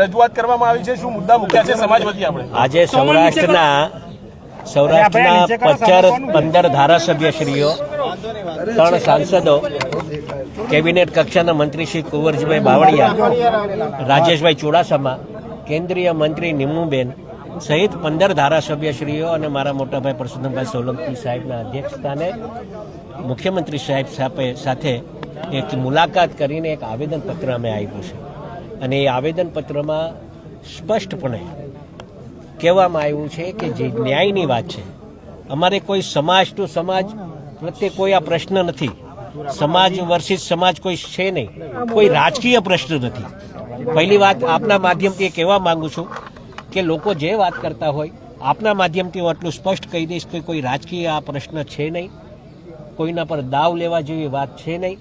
રજૂઆત કરવામાં આવી છે? શું મુદ્દા મૂક્યા છે સમાજ વતી આપણે? આજે સૌરાષ્ટ્રના સૌરાષ્ટ્રના પચાર પંદર ધારાસભ્યશ્રીઓ ત્રણ સાંસદો કેબિનેટ કક્ષાના મંત્રી શ્રી કુંવરજીભાઈ બાવળિયા રાજેશભાઈ ચુડાસમા કેન્દ્રીય મંત્રી નિમુબેન સહિત પંદર ધારાસભ્યશ્રીઓ અને મારા મોટાભાઈ પરસોત્તમભાઈ સોલંકી સાહેબના અધ્યક્ષસ્થાને મુખ્યમંત્રી સાહેબ સાથે- સાથે એક મુલાકાત કરીને એક આવેદનપત્ર અમે આપ્યું છે. અને એ આવેદનપત્રમાં સ્પષ્ટપણે કહેવામાં આવ્યું છે કે જે ન્યાયની વાત છે, અમારે કોઈ સમાજ ટુ સમાજ પ્રત્યે કોઈ આ પ્રશ્ન નથી. સમાજ વર્સિસ સમાજ કોઈ છે નહીં. કોઈ રાજકીય પ્રશ્ન નથી. પહેલી વાત આપના માધ્યમથી એ કહેવા માંગુ છું કે લોકો જે વાત કરતા હોય, આપના માધ્યમથી હું આટલું સ્પષ્ટ કહી દઈશ કે કોઈ રાજકીય આ પ્રશ્ન છે નહીં. કોઈના પર દાવ લેવા જેવી વાત છે નહીં.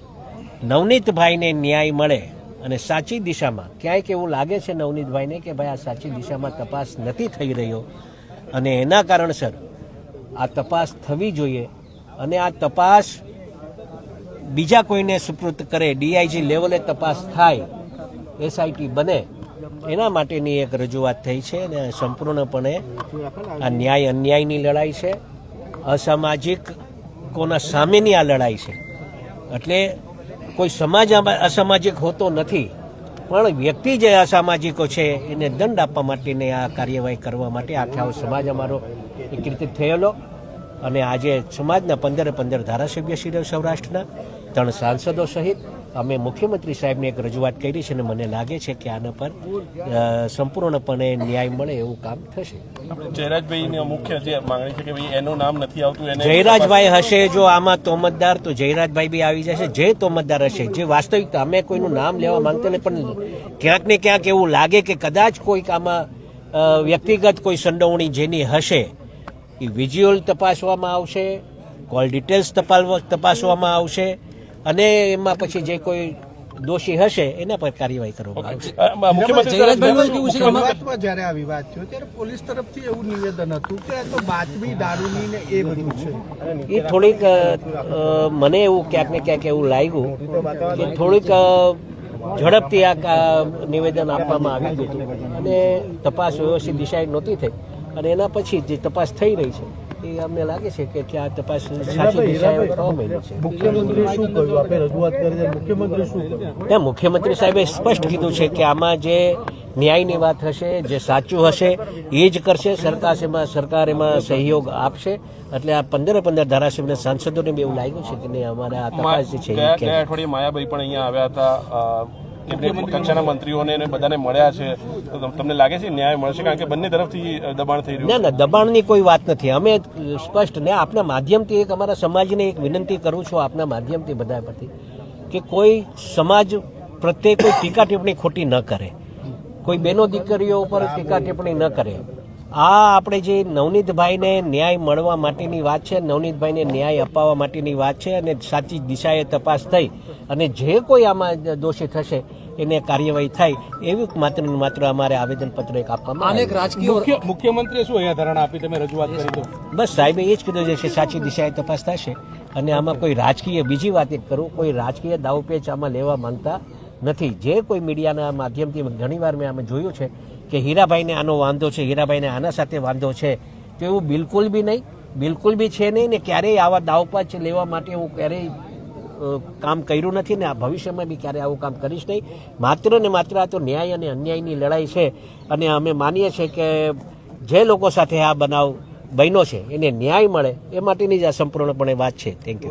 નવનીતભાઈને ન્યાય મળે અને સાચી દિશામાં ક્યાંક એવું લાગે છે નવનીતભાઈને કે ભાઈ આ સાચી દિશામાં તપાસ નથી થઈ રહ્યો અને એના કારણસર આ તપાસ થવી જોઈએ અને આ તપાસ બીજા કોઈને સુપૃત કરે, ડીઆઈજી લેવલે તપાસ થાય, એસઆઈટી બને, એના માટેની એક રજૂઆત થઈ છે અને સંપૂર્ણપણે આ ન્યાય અન્યાયની લડાઈ છે. અસામાજિક કોના સામેની આ લડાઈ છે. એટલે કોઈ સમાજ અસામાજિક હોતો નથી, પણ વ્યક્તિ જે અસામાજિકો છે, એને દંડ આપવા માટેની આ કાર્યવાહી કરવા માટે આખા સમાજ અમારો એકત્રિત થયેલો. અને આજે સમાજના પંદરે પંદર ધારાસભ્યશ્રીઓ સૌરાષ્ટ્રના ત્રણ સાંસદો સહિત અમે મુખ્યમંત્રી સાહેબને એક રજૂઆત કરી છે અને મને લાગે છે કે આના પર સંપૂર્ણપણે ન્યાય મળે એવું કામ થશે. આપણે મુખ્ય જે માંગણી છે કે ભાઈ એનું નામ નથી આવતું એને જયરાજભાઈ હશે જો આમાં તોમતદાર તો જયરાજભાઈ બી આવી જશે. જે તોમતદાર હશે જે વાસ્તવિકતા અમે કોઈનું નામ લેવા માંગતા નહીં પણ ક્યાંક ને ક્યાંક એવું લાગે કે કદાચ કોઈક આમાં વ્યક્તિગત કોઈ સંડોવણી જેની હશે એ વિઝ્યુઅલ તપાસવામાં આવશે કોલ ડિટેલ્સ તપાસવામાં આવશે અને એમાં પછી જે કોઈ દોષી હશે એના પર કાર્યવાહી કરવામાં આવશે. અ, મુખ્યમંત્રી તરફથી- શરૂઆતમાં જ્યારે આ વિવાદ થયો ત્યારે પોલીસ તરફથી એવું નિવેદન હતું કે તો બાતમી દારૂની ને એ બધું છે. એ થોડીક મને એવું ક્યાંક ને ક્યાંક એવું લાગ્યું કે થોડીક ઝડપથી આ કા- નિવેદન આપવામાં આવ્યું હતું. અને તપાસ વ્યવસ્થિત દિશાએ નહોતી થઈ. અને એના પછી જે તપાસ થઈ રહી છે એ અમને લાગે છે કે ત્યાં તપાસ સાચી દિશાએ થવા માંડી છે. મુખ્યમંત્રી શું કહ્યું? રજૂઆત કરી છે મુખ્યમંત્રી શું કહ્યું? ત્યાં મુખ્યમંત્રી સાહેબે સ્પષ્ટ કીધું છે કે આમાં જે ન્યાયની વાત હશે જે સાચું હશે એ જ કરશે. સરકાર એમાં સરકાર એમાં સહયોગ આપશે. એટલે આ પંદર પંદર ધારાસભ્યના સાંસદોને બી એવું લાગ્યું છે કે નહીં અમારે આ તપાસ જે છે ગયા અઠવાડિયે માયાભાઈ પણ અહીંયા આવ્યા હતા. કેબિનેટ કક્ષાના મંત્રીઓને બધાને મળ્યા છે તો તમને લાગે છે ન્યાય મળશે? કારણ કે બંને તરફથી દબાણ થઈ રહ્યું ના ના દબાણની કોઈ વાત નથી. અમે સ્પષ્ટ ને આપના માધ્યમથી એક અમારા સમાજને એક વિનંતી કરું છું આપના માધ્યમથી બધા પરથી કે કોઈ સમાજ પ્રત્યે કોઈ ટીકા ટિપ્પણી ખોટી ન કરે. કોઈ બેનો દીકરીઓ ઉપર ટીકા ટિપ્પણી ન કરે. આ આપણે જે નવનીતભાઈને ન્યાય મળવા માટેની વાત છે નવનીતભાઈને ન્યાય અપાવવા માટેની વાત છે અને સાચી દિશાએ તપાસ થઈ અને જે કોઈ આમાં દોષી થશે એને કાર્યવાહી થાય એવી માત્ર ને માત્ર અમારે આવેદનપત્ર એક આપવામાં અનેક રાજકીય મુખ્યમંત્રી શું અહીંયા ધરણા આપી? તમે રજૂઆત કરી દો. બસ સાહેબે એ જ કીધું છે સાચી દિશાએ તપાસ થશે અને આમાં કોઈ રાજકીય બીજી વાત એક કરું કોઈ રાજકીય દાવપેચ આમાં લેવા માંગતા નથી. જે કોઈ મીડિયાના માધ્યમથી ઘણીવાર મેં આમાં જોયું છે કે હીરાભાઈને આનો વાંધો છે, હીરાભાઈને આના સાથે વાંધો છે, તો એવું બિલકુલ બી નહીં. બિલકુલ બી છે નહીં ને ક્યારેય આવા દાવપાચ લેવા માટે હું ક્યારેય કામ કર્યું નથી ને આ ભવિષ્યમાં બી ક્યારેય આવું કામ કરીશ નહીં. માત્ર ને માત્ર આ તો ન્યાય અને અન્યાયની લડાઈ છે અને અમે માનીએ છીએ કે જે લોકો સાથે આ બનાવ બન્યો છે, એને ન્યાય મળે, એ માટેની જ આ સંપૂર્ણપણે વાત છે. Thank you